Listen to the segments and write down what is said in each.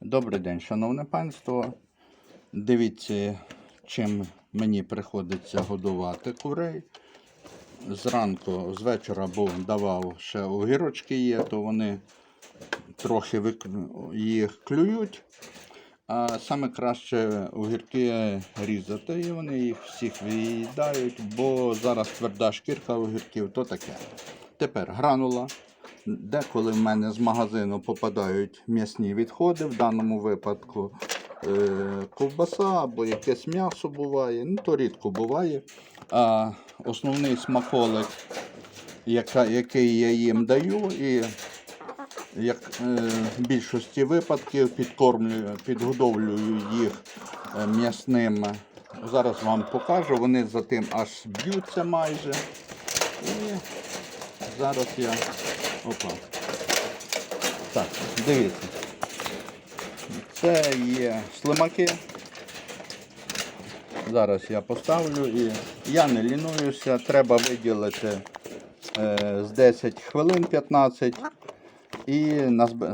Добрий день, шановне панство. Дивіться, чим мені приходиться годувати курей. Зранку, з вечора був давав ще огірочки є, то вони трохи їх клюють. А саме краще огірки різати, і вони їх всіх виїдають, бо зараз тверда шкірка огірків, то таке. Тепер гранула. Деколи в мене з магазину попадають м'ясні відходи, в даному випадку е, ковбаса або якесь м'ясо буває, ну то рідко буває. А основний смаколик, яка, який я їм даю, і як е, в більшості випадків підкормлюю, підгодовлюю їх е, м'ясним. Зараз вам покажу, вони за тим аж б'ються майже. І зараз я. Опа. Так, дивіться. Це є слимаки. Зараз я поставлю і я не лінуюся, треба виділити е, з 10 хвилин 15 і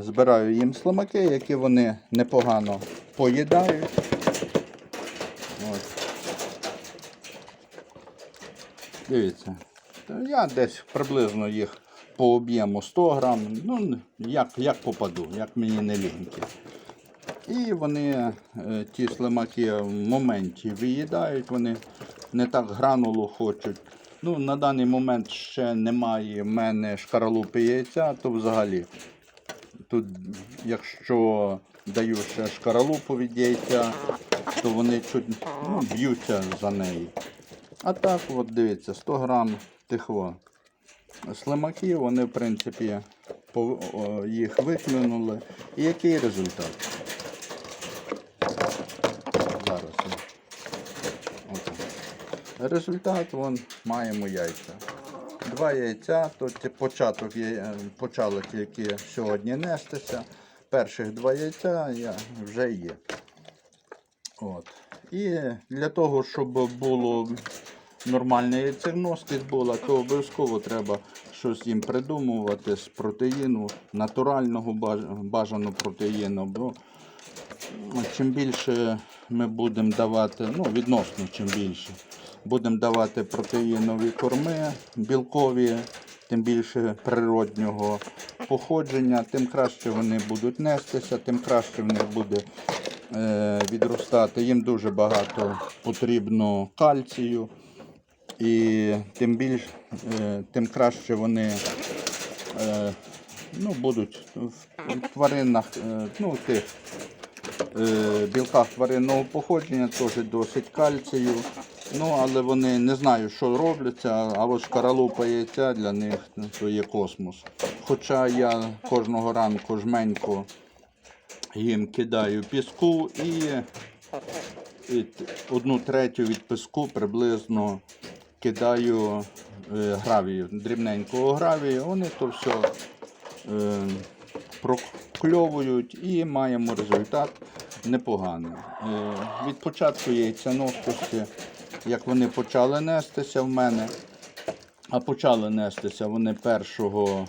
збираю їм слимаки, які вони непогано поїдають. От. Дивіться. Я десь приблизно їх по об'єму 100 грам, ну як, як попаду, як мені не ліньки. І вони, е, ті слимаки в моменті виїдають, вони не так гранулу хочуть. Ну, на даний момент ще немає в мене шкаралупи яйця, то взагалі. Тут, якщо даю ще шкаралупу від яйця, то вони чуть ну, б'ються за неї. А так, от дивіться, 100 грам тих во слимаків, вони в принципі їх виклюнули. І який результат? Зараз. я- Результат вон маємо яйця. Два яйця, то ті- початок є- почали тільки сьогодні нестися. Перших два яйця вже є. От. І для того, щоб було нормальна яйцевностість була, то обов'язково треба щось їм придумувати з протеїну, натурального баж- бажано протеїну. Бо ну, чим більше ми будемо давати, ну відносно чим більше, будемо давати протеїнові корми, білкові, тим більше природнього походження, тим краще вони будуть нестися, тим краще в них буде е, відростати. Їм дуже багато потрібно кальцію. І тим більш, е, тим краще вони е, ну, будуть в тваринах, е, ну, в тих білках тваринного походження теж досить кальцію. Ну, але вони не знаю, що робляться, а от шкаралупа яйця для них то є космос. Хоча я кожного ранку жменько їм кидаю піску і, і одну третю від піску приблизно кидаю е, гравію, дрібненького гравію. Вони то все е, прокльовують і маємо результат непоганий. Е, від початку яйцяносності, як вони почали нестися в мене, а почали нестися вони першого.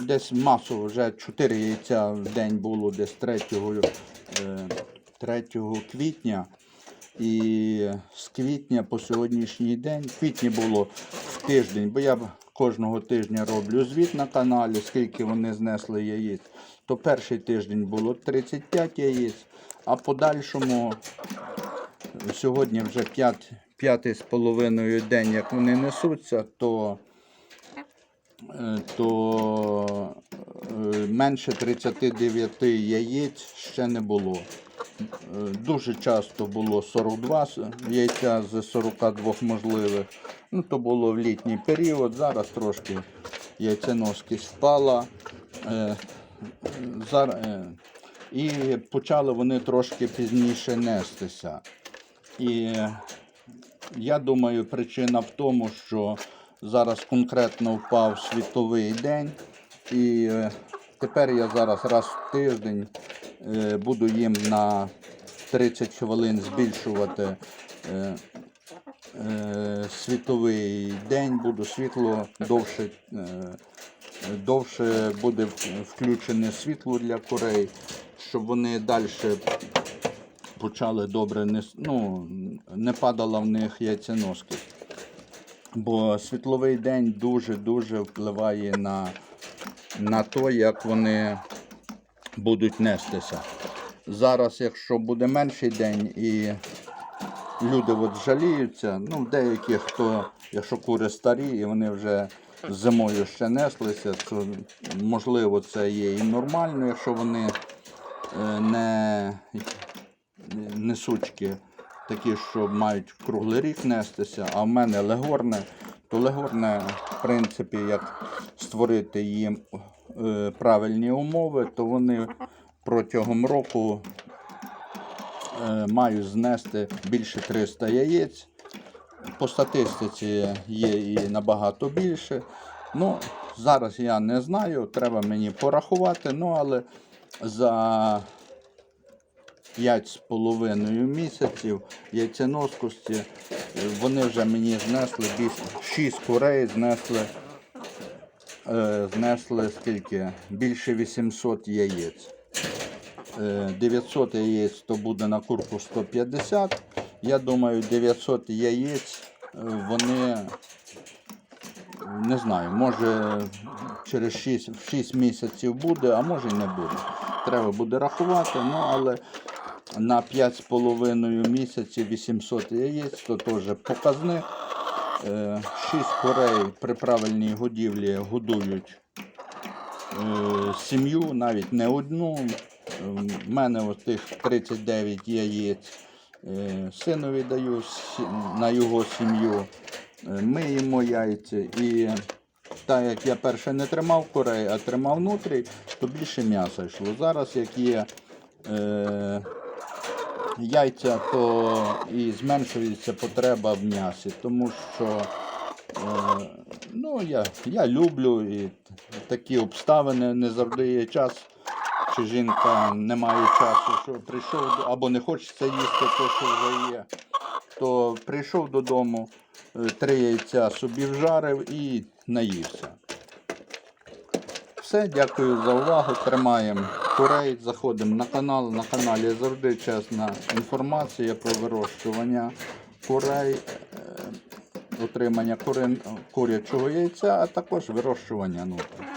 Десь масово вже 4 яйця в день було десь 3, е, 3 квітня. І з квітня по сьогоднішній день, в квітні було в тиждень, бо я кожного тижня роблю звіт на каналі, скільки вони знесли яєць. То перший тиждень було 35 яєць, а подальшому сьогодні вже 5, п'ятий з половиною день, як вони несуться, то е, то е, менше 39 яєць ще не було. Дуже часто було 42 яйця з 42 можливих. Ну, то було в літній період. Зараз трошки яйценоскість впала. Е, е, І почали вони трошки пізніше нестися. І я думаю, причина в тому, що зараз конкретно впав світовий день, і е, тепер я зараз раз в тиждень буду їм на 30 хвилин збільшувати е, е, світовий день, буду світло довше е, довше буде включене світло для курей, щоб вони далі почали добре не, ну, не падала в них яйценоскість. Бо світловий день дуже-дуже впливає на, на те, як вони будуть нестися. Зараз, якщо буде менший день і люди от жаліються, ну, деякі, хто, якщо кури старі і вони вже зимою ще неслися, то можливо це є і нормально, якщо вони е, не несучки такі, що мають круглий рік нестися, а в мене легорне, то легорне, в принципі, як створити їм правильні умови, то вони протягом року е, мають знести більше 300 яєць. По статистиці є і набагато більше. Ну, зараз я не знаю, треба мені порахувати, ну але за 5 з половиною місяців яйценоскості е, вони вже мені знесли більше 6 курей, знесли, е, знесли скільки? Більше 800 яєць. Е, 900 яєць то буде на курку 150. Я думаю, 900 яєць е, вони не знаю, може через 6, 6 місяців буде, а може й не буде. Треба буде рахувати, ну але на 5,5 місяців 800 яєць, то теж показник. 6 курей при правильній годівлі годують е, сім'ю, навіть не одну. У мене ось тих 39 яєць е, синові даю на його сім'ю. Е, Ми їмо яйця. І так як я перше не тримав курей, а тримав внутрі, то більше м'яса йшло. Зараз як є е, яйця, то і зменшується потреба в м'ясі, тому що Е, ну, я, я люблю і такі обставини не завжди є час. Чи жінка не має часу, що прийшов або не хочеться їсти те, що вже є, то прийшов додому, е, три яйця собі вжарив і наївся. Все, дякую за увагу. Тримаємо курей, заходимо на канал. На каналі завжди чесна інформація про вирощування курей, отримання утримання курин- курячого яйця, а також вирощування нутри.